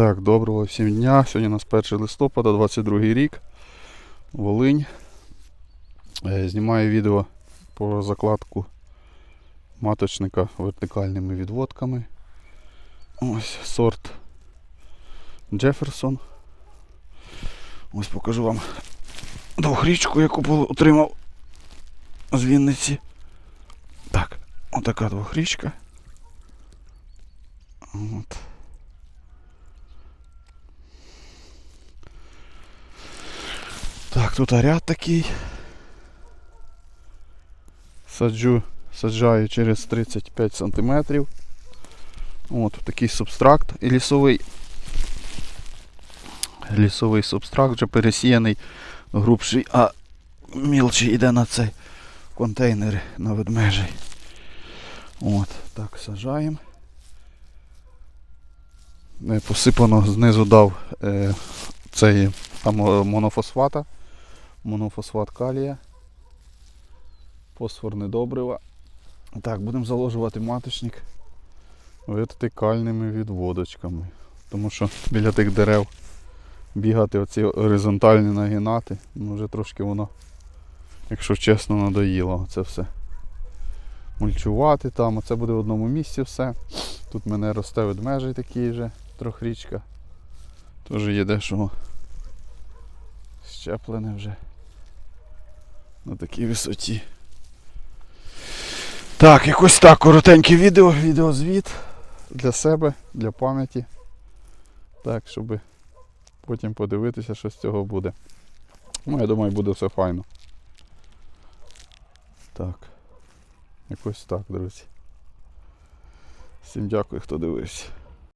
Так, доброго всім дня. Сьогодні у нас 1 листопада, 22 рік. Волинь. Е, Знімаю відео про закладку маточника вертикальними відводками. Ось сорт Джеферсон. Ось покажу вам двохрічку, яку отримав з Вінниці. Так, отака двохрічка. От. Так, тут ряд такий. Саджу, саджаю через 35 сантиметрів. От такий субстракт і лісовий. Лісовий субстракт вже пересіяний, грубший, а мілчий йде на цей контейнер на ведмежий. От, так, сажаємо. Е, Посипано знизу дав е, цей там монофосфата, монофосфат калія, фосфорне добрива. Так, будемо заложувати маточник вертикальними відводочками. Тому що біля тих дерев бігати оці горизонтальні нагинати, ну вже трошки воно, якщо чесно, надоїло це все. Мульчувати там, оце буде в одному місці все. Тут мене росте ведмежий такий же, трьохрічка. Теж є дешево щеплене вже на такій висоті. Так, якось так, коротеньке відео, відеозвіт для себе, для пам'яті. Так, щоб потім подивитися, що з цього буде. Ну, я думаю, буде все файно. Так. Якось так, друзі. Всім дякую, хто дивився.